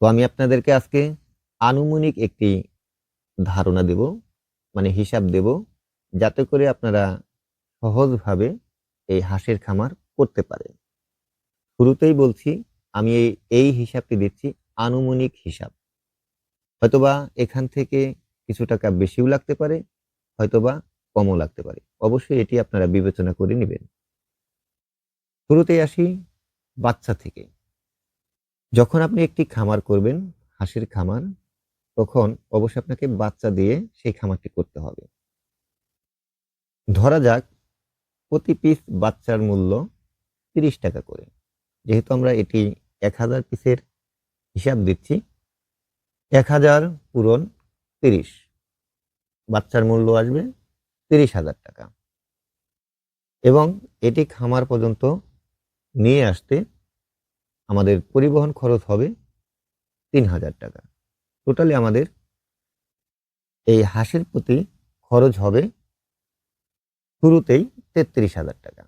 তো আমি আপনাদেরকে আজকে আনুমানিক একটি ধারণা দেব মানে হিসাব দেব, যাতে করে আপনারা সহজভাবে এই হাঁসের খামার করতে পারেন। শুরুতেই বলছি, আমি এই এই হিসাবটি দিচ্ছি, আনুমানিক হিসাব। হয়তোবা এখান থেকে কিছু টাকা বেশিও লাগতে পারে, হয়তোবা কমও লাগতে পারে। অবশ্যই এটি আপনারা বিবেচনা করে নেবেন। শুরুতেই আসি বাচ্চা থেকে। যখন আপনি একটি খামার করবেন, হাঁসের খামার, তখন অবশ্যই আপনাকে বাচ্চা দিয়ে সেই খামারটি করতে হবে। ধরা যাক, প্রতি পিস বাচ্চার মূল্য তিরিশ টাকা করে। যেহেতু আমরা এটি এক হাজার পিসের হিসাব দিচ্ছি, এক হাজার পূরণ তিরিশ। বাচ্চার মূল্য আসবে তিরিশ হাজার টাকা। এবং এটি খামার পর্যন্ত নিয়ে আসতে আমাদের পরিবহন খরচ হবে তিন হাজার টাকা। টোটালি আমাদের এই হাঁসের প্রতি খরচ হবে শুরুতেই তেত্রিশ হাজার টাকা।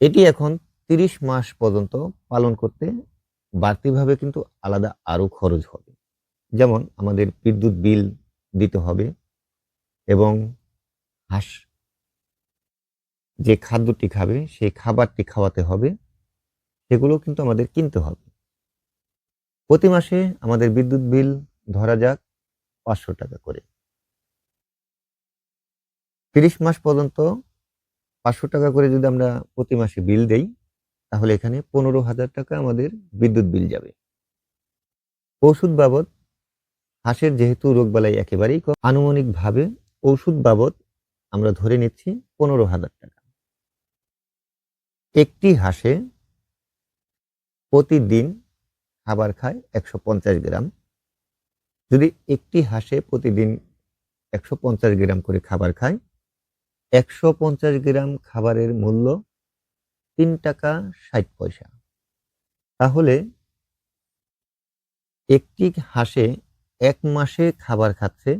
এটি এখন তিরিশ মাস পর্যন্ত পালন করতে বাড়তিভাবে কিন্তু আলাদা আরও খরচ হবে। যেমন আমাদের বিদ্যুৎ বিল দিতে হবে এবং হাঁস যে খাদ্যটি খাবে সেই খাবারটি খাওয়াতে হবে। সেগুলো কিন্তু আমাদের কিনতে হবে। প্রতি মাসে আমাদের বিদ্যুৎ বিল ধরা যাক পাঁচশো টাকা করে। তিরিশ মাস পর্যন্ত পাঁচশো টাকা করে যদি আমরা প্রতি মাসে বিল দেই, তাহলে এখানে পনেরো হাজার টাকা আমাদের বিদ্যুৎ বিল যাবে। ওষুধ বাবদ, হাঁসের যেহেতু রোগ রোগবালাই একেবারেই কম, আনুমানিকভাবে ওষুধ বাবদ আমরা ধরে নিচ্ছি পনেরো হাজার টাকা। একটি হাঁসে প্রতিদিন খাবার খায় একশো পঞ্চাশ গ্রাম। যদি একটি হাঁসে প্রতিদিন একশো পঞ্চাশ গ্রাম করে খাবার খায়, একশো পঞ্চাশ গ্রাম খাবারের মূল্য তিন টাকা ষাট পয়সা। তাহলে একটি হাঁসে এক মাসে খাবার খাচ্ছে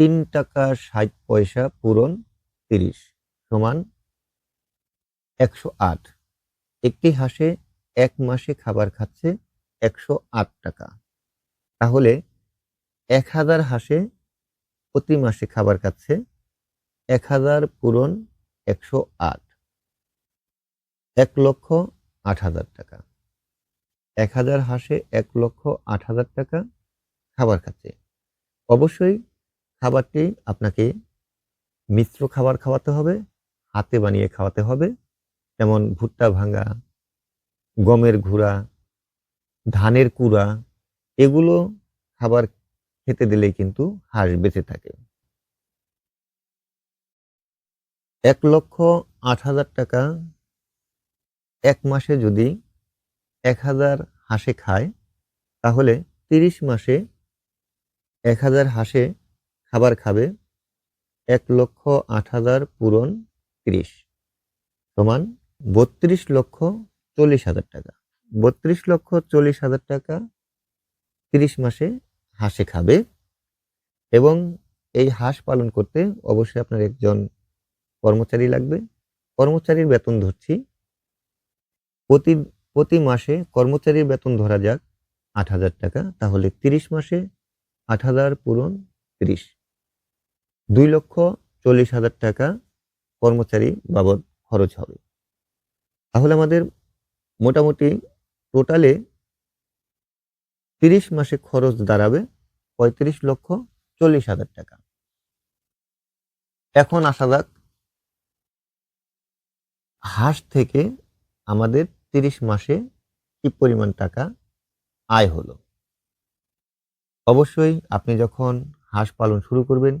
তিন টাকা ষাট পয়সা পূরণ তিরিশ সমান একশো আট। একটি হাঁসে এক মাসে খাবার খাচ্ছে একশো আট টাকা। তাহলে এক হাজার হাঁসে প্রতি মাসে খাবার খাচ্ছে এক হাজার পূরণ একশো আট। এক লক্ষ আট হাজার টাকা। এক হাজার হাঁসে এক লক্ষ আট হাজার টাকা খাবার খাচ্ছে। অবশ্যই খাবারটি আপনাকে মিশ্র খাবার খাওয়াতে হবে, হাতে বানিয়ে খাওয়াতে হবে। যেমন ভুট্টা ভাঙা, গমের ঘুরা ধানের কুড়া, এগুলো খাবার খেতে দিলেই কিন্তু হাঁস বেঁচে থাকে। এক লক্ষ আট হাজার টাকা এক মাসে যদি এক হাজার হাঁসে খায়, তাহলে তিরিশ মাসে এক হাজার হাঁসে খাবার খাবে এক লক্ষ আট হাজার পূরণ তিরিশ সমান বত্রিশ লক্ষ চল্লিশ হাজার টাকা। বত্রিশ লক্ষ চল্লিশ হাজার টাকা তিরিশ মাসে হাঁসে খাবে এবং এই হাঁস পালন করতে অবশ্যই আপনার একজন কর্মচারী লাগবে। কর্মচারীর বেতন ধরছি প্রতি প্রতি মাসে কর্মচারীর বেতন ধরা যাক আট হাজার টাকা, তাহলে তিরিশ মাসে আট হাজার পূরণ তিরিশ। দুই লক্ষ চল্লিশ হাজার টাকা কর্মচারী বাবদ খরচ হবে। তাহলে আমাদের মোটামুটি টোটালে তিরিশ মাসে খরচ দাঁড়াবে পঁয়ত্রিশ লক্ষ চল্লিশ হাজার টাকা। এখন আসা যাক, হাঁস থেকে আমাদের তিরিশ মাসে কি পরিমাণ টাকা আয় হলো? অবশ্যই আপনি যখন হাঁস পালন শুরু করবেন,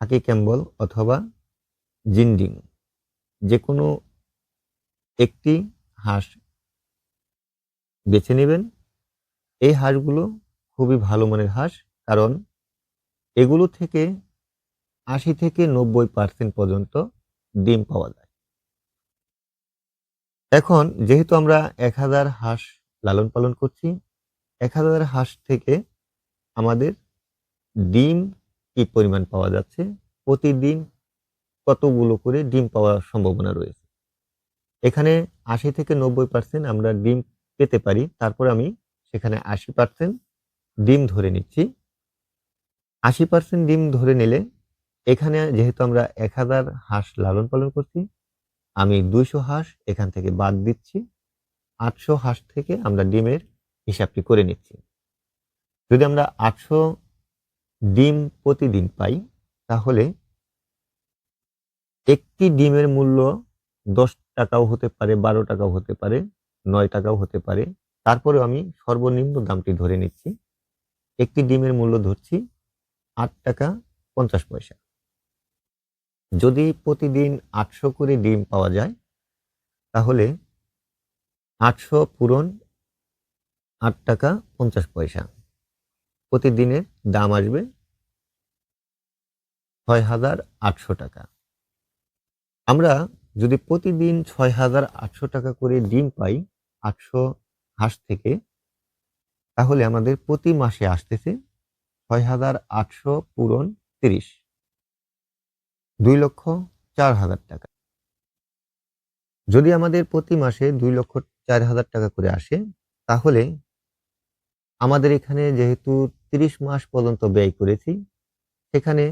হাকি, ক্যাম্বল অথবা জিন্ডিং যে কোনো একটি হাঁস বেছে নেবেন। এই হাঁসগুলো খুবই ভালো মানের হাঁস, কারণ এগুলো থেকে আশি থেকে নব্বই পার্সেন্ট পর্যন্ত ডিম পাওয়া যায়। এখন যেহেতু আমরা এক হাজার হাঁস লালন পালন করছি, এক হাজার হাঁস থেকে আমাদের ডিম কি পরিমাণ পাওয়া যাচ্ছে? প্রতিদিন কতগুলো করে ডিম পাওয়ার সম্ভাবনা রয়েছে? এখানে আশি থেকে নব্বই পার্সেন্ট আমরা ডিম পেতে পারি, তারপর আমি সেখানে আশি পার্সেন্ট ডিম ধরে নিচ্ছি। আশি পার্সেন্ট ডিম ধরে নিলে এখানে যেহেতু আমরা এক হাজার হাঁস লালন পালন করছি, আমি দুইশো হাঁস এখান থেকে বাদ দিচ্ছি, আটশো হাঁস থেকে আমরা ডিমের হিসাবটি করে নিচ্ছি। যদি আমরা আটশো ডিম প্রতিদিন পাই, তাহলে একটি ডিমের মূল্য দশ টাকাও হতে পারে, বারো টাকাও হতে পারে, নয় টাকাও হতে পারে। তারপরেও আমি সর্বনিম্ন দামটি ধরে নিচ্ছি। একটি ডিমের মূল্য ধরছি আট টাকা পঞ্চাশ পয়সা। যদি প্রতিদিন আটশো করে ডিম পাওয়া যায়, তাহলে আটশো পূরণ আট টাকা পঞ্চাশ পয়সা। প্রতিদিনের দাম আসবে ছয় হাজার আটশো টাকা। আমরা যদি প্রতিদিন ছয় হাজার আটশো টাকা করে ডিম পাই, আটশো হাঁস থেকে, তাহলে আমাদের প্রতি মাসে আসতেছে ছয় হাজার আটশো পূরণ তিরিশ। দুই লক্ষ চার হাজার টাকা। যদি আমাদের প্রতি মাসে দুই লক্ষ চার হাজার টাকা করে আসে, তাহলে আমাদের এখানে যেহেতু তিরিশ মাস পর্যন্ত ব্যয় করেছি, সেখানে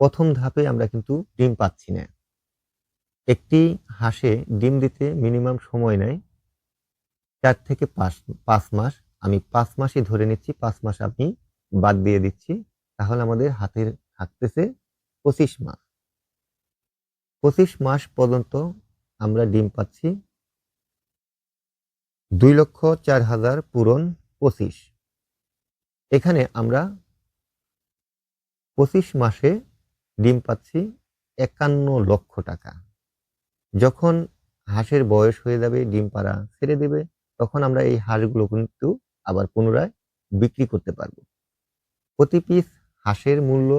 প্রথম ধাপে আমরা কিন্তু ডিম পাচ্ছি না। একটি হাঁসে ডিম দিতে মিনিমাম সময় নেয় চার থেকে পাঁচ পাঁচ মাস। আমি পাঁচ মাসই ধরে নিচ্ছি, পাঁচ মাস আপনি বাদ দিয়ে দিচ্ছি। তাহলে আমাদের হাতের থাকতেছে পঁচিশ মাস। পঁচিশ মাস পর্যন্ত আমরা ডিম পাচ্ছি দুই লক্ষ চার হাজার পূরণ পঁচিশ। এখানে আমরা পঁচিশ মাসে ডিম পাচ্ছি একান্ন লক্ষ টাকা। যখন হাঁসের বয়স হয়ে যাবে, ডিম পাড়া ছেড়ে দেবে, তখন আমরা এই হাঁসগুলো কিন্তু আবার পুনরায় বিক্রি করতে পারব। প্রতি পিস হাঁসের মূল্য,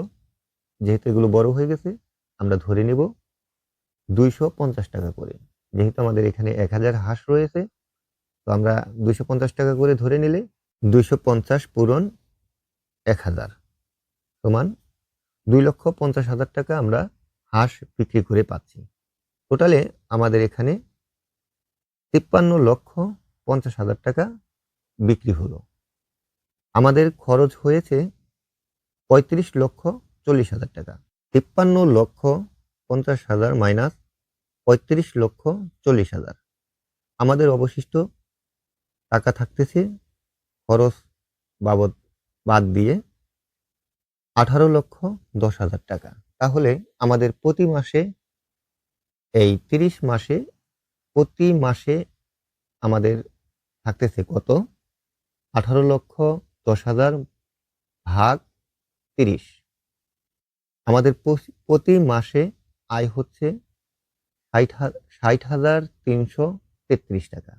যেহেতু এগুলো বড় হয়ে গেছে, আমরা ধরে নেব দুইশো পঞ্চাশ টাকা করে। যেহেতু আমাদের এখানে এক হাজার হাঁস রয়েছে, তো আমরা দুইশো পঞ্চাশ টাকা করে ধরে নিলে দুইশো পঞ্চাশ পূরণ এক হাজার। সমান দুই লক্ষ পঞ্চাশ হাজার টাকা আমরা হাঁস বিক্রি করে পাচ্ছি। টোটালে আমাদের এখানে তিপ্পান্ন লক্ষ পঞ্চাশ হাজার টাকা বিক্রি হলো। আমাদের খরচ হয়েছে পঁয়ত্রিশ লক্ষ চল্লিশ হাজার টাকা। তিপ্পান্ন লক্ষ পঞ্চাশ হাজার মাইনাস পঁয়ত্রিশ লক্ষ চল্লিশ হাজার। আমাদের অবশিষ্ট টাকা থাকতেছে খরচ বাবদ বাদ দিয়ে আঠারো লক্ষ দশ হাজার টাকা। তাহলে আমাদের প্রতি মাসে এই তিরিশ মাসে, প্রতি মাসে আমাদের থাকতেছে কত? আঠারো লক্ষ দশ হাজার ভাগ তিরিশ। আমাদের প্রতি মাসে আয় হচ্ছে ষাট ষাট হাজার তিনশো তেত্রিশ টাকা।